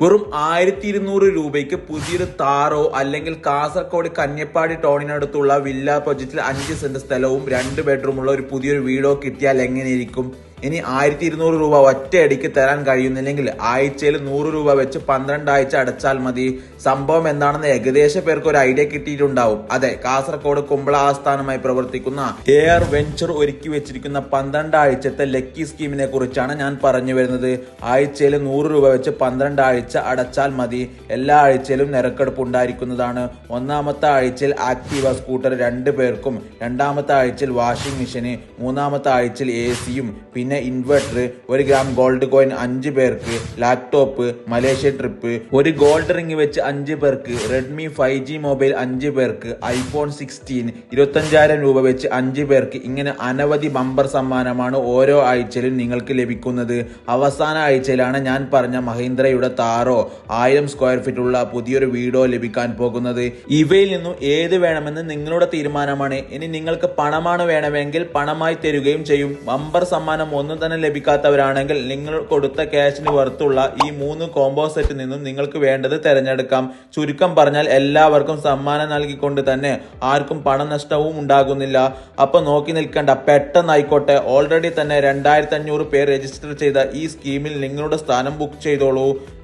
വെറും ആയിരത്തി ഇരുന്നൂറ് രൂപയ്ക്ക് പുതിയൊരു താറോ അല്ലെങ്കിൽ കാസർഗോഡ് കന്യപ്പാടി ടൗണിനടുത്തുള്ള വില്ല പ്രൊജക്റ്റിൽ അഞ്ച് സെന്റ് സ്ഥലവും രണ്ട് ബെഡ്റൂമുള്ള ഒരു പുതിയൊരു വീടോ കിട്ടിയാൽ എങ്ങനെയിരിക്കും? ഇനി ആയിരത്തി ഇരുന്നൂറ് രൂപ ഒറ്റയടിക്ക് തരാൻ കഴിയുന്നില്ലെങ്കിൽ ആഴ്ചയിൽ നൂറ് രൂപ വെച്ച് പന്ത്രണ്ടാഴ്ച അടച്ചാൽ മതി. സംഭവം എന്താണെന്ന് ഏകദേശ പേർക്ക് ഒരു ഐഡിയ കിട്ടിയിട്ടുണ്ടാവും. അതെ കാസർഗോഡ് കുമ്പള ആസ്ഥാനമായി പ്രവർത്തിക്കുന്ന എയർ വെഞ്ചർ ഒരുക്കി വെച്ചിരിക്കുന്ന പന്ത്രണ്ടാഴ്ചത്തെ ലക്കി സ്കീമിനെ കുറിച്ചാണ് ഞാൻ പറഞ്ഞു വരുന്നത്. ആഴ്ചയിൽ നൂറ് രൂപ വെച്ച് പന്ത്രണ്ടാഴ്ച അടച്ചാൽ മതി. എല്ലാ ആഴ്ചയിലും നിരക്കെടുപ്പ് ഉണ്ടായിരിക്കുന്നതാണ്. ഒന്നാമത്തെ ആഴ്ചയിൽ ആക്റ്റീവ സ്കൂട്ടർ രണ്ട് പേർക്കും രണ്ടാമത്തെ ആഴ്ചയിൽ വാഷിംഗ് മെഷീന് മൂന്നാമത്തെ ആഴ്ചയിൽ എ സിയും പിന്നെ ഇൻവെർട്ടർ ഒരു ഗ്രാം ഗോൾഡ് കോയിൻ അഞ്ച് പേർക്ക് ലാപ്ടോപ്പ് മലേഷ്യ ട്രിപ്പ് ഒരു ഗോൾഡ് റിംഗ് വെച്ച് അഞ്ച് പേർക്ക് റെഡ്മി ഫൈവ് ജി മൊബൈൽ അഞ്ച് പേർക്ക് ഐഫോൺ സിക്സ്റ്റീൻ ഇരുപത്തഞ്ചായിരം രൂപ വെച്ച് അഞ്ച് പേർക്ക് ഇങ്ങനെ അനവധി ബമ്പർ സമ്മാനമാണ് ഓരോ ആഴ്ചയിലും നിങ്ങൾക്ക് ലഭിക്കുന്നത്. അവസാന ആഴ്ചയിലാണ് ഞാൻ പറഞ്ഞ മഹീന്ദ്രയുടെ താറോ ആയിരം സ്ക്വയർ ഫീറ്റ് ഉള്ള പുതിയൊരു വീടോ ലഭിക്കാൻ പോകുന്നത്. ഇവയിൽ നിന്നും ഏത് വേണമെന്ന് നിങ്ങളുടെ തീരുമാനമാണ്. ഇനി നിങ്ങൾക്ക് പണമാണ് വേണമെങ്കിൽ പണമായി തരുകയും ചെയ്യും. ബമ്പർ സമ്മാനം ഒന്നും തന്നെ ലഭിക്കാത്തവരാണെങ്കിൽ നിങ്ങൾ കൊടുത്ത ക്യാഷിന് വർത്തുള്ള ഈ മൂന്ന് കോംബോ സെറ്റിൽ നിന്നും നിങ്ങൾക്ക് വേണ്ടത് തിരഞ്ഞെടുക്കാം. ചുരുക്കം പറഞ്ഞാൽ എല്ലാവർക്കും സമ്മാനം നൽകിക്കൊണ്ട് തന്നെ ആർക്കും പണനഷ്ടവും ഉണ്ടാകുന്നില്ല. അപ്പൊ നോക്കി നിൽക്കേണ്ട പെട്ടെന്നായിക്കോട്ടെ. ഓൾറെഡി തന്നെ രണ്ടായിരത്തി അഞ്ഞൂറ് പേർ രജിസ്റ്റർ ചെയ്ത ഈ സ്കീമിൽ നിങ്ങളുടെ സ്ഥാനം ബുക്ക് ചെയ്തോളൂ.